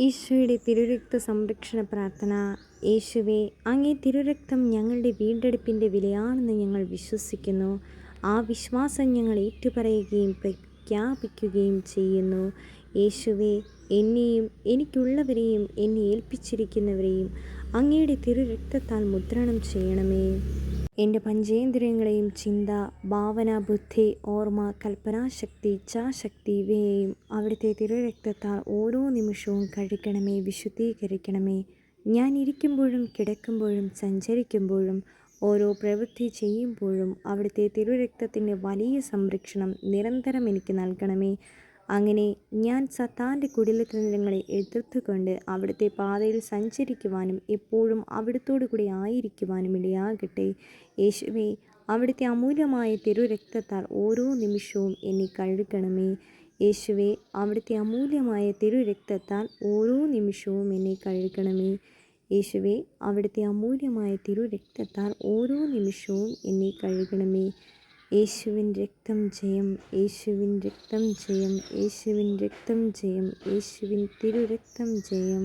ഈശോയുടെ തിരുരക്ത സംരക്ഷണ പ്രാർത്ഥന. യേശുവെ അങ്ങേ തിരുരക്തം ഞങ്ങളുടെ വീണ്ടെടുപ്പിന്റെ വിലയാണെന്ന് ഞങ്ങൾ വിശ്വസിക്കുന്നു. ആ വിശ്വാസം ഞങ്ങൾ ഏറ്റുപറയുകയും പ്രഖ്യാപിക്കുകയും ചെയ്യുന്നു. യേശുവെ എന്നെയും എനിക്കുള്ളവരെയും എന്നെ ഏൽപ്പിച്ചിരിക്കുന്നവരെയും അങ്ങയുടെ തിരുരക്തത്താൽ മുദ്രണം ചെയ്യണമേ. എന്റെ പഞ്ചേന്ദ്രിയങ്ങളെയും ചിന്ത ഭാവന ബുദ്ധി ഓർമ്മ കൽപ്പനാശക്തി ഇച്ഛാശക്തി ഇവയെയും അവിടുത്തെ തിരുരക്തത്താൽ ഓരോ നിമിഷവും കഴിക്കണമേ വിശുദ്ധീകരിക്കണമേ. ഞാൻ ഇരിക്കുമ്പോഴും കിടക്കുമ്പോഴും സഞ്ചരിക്കുമ്പോഴും ഓരോ പ്രവൃത്തി ചെയ്യുമ്പോഴും അവിടുത്തെ തിരുരക്തത്തിന്റെ വലിയ സംരക്ഷണം നിരന്തരം എനിക്ക് നൽകണമേ. അങ്ങനെ ഞാൻ സത്താന്റെ കുടിലതന്ത്രങ്ങളെ എതിർത്തുകൊണ്ട് അവിടുത്തെ പാതയിൽ സഞ്ചരിക്കുവാനും എപ്പോഴും അവിടുത്തോടു കൂടി ആയിരിക്കുവാനും ഇടയാകട്ടെ. യേശുവേ അവിടുത്തെ അമൂല്യമായ തിരുരക്തത്താൽ ഓരോ നിമിഷവും എന്നെ കഴുകണമേ. യേശുവേ അവിടുത്തെ അമൂല്യമായ തിരുരക്തത്താൽ ഓരോ നിമിഷവും എന്നെ കഴുകണമേ. യേശുവേ അവിടുത്തെ അമൂല്യമായ തിരുരക്തത്താൽ ഓരോ നിമിഷവും എന്നെ കഴുകണമേ. യേശുവിൻ രക്തം ജയം യേശുവിൻ രക്തം ജയം യേശുവിൻ രക്തം ജയം യേശുവിൻ തിരുരക്തം ജയം.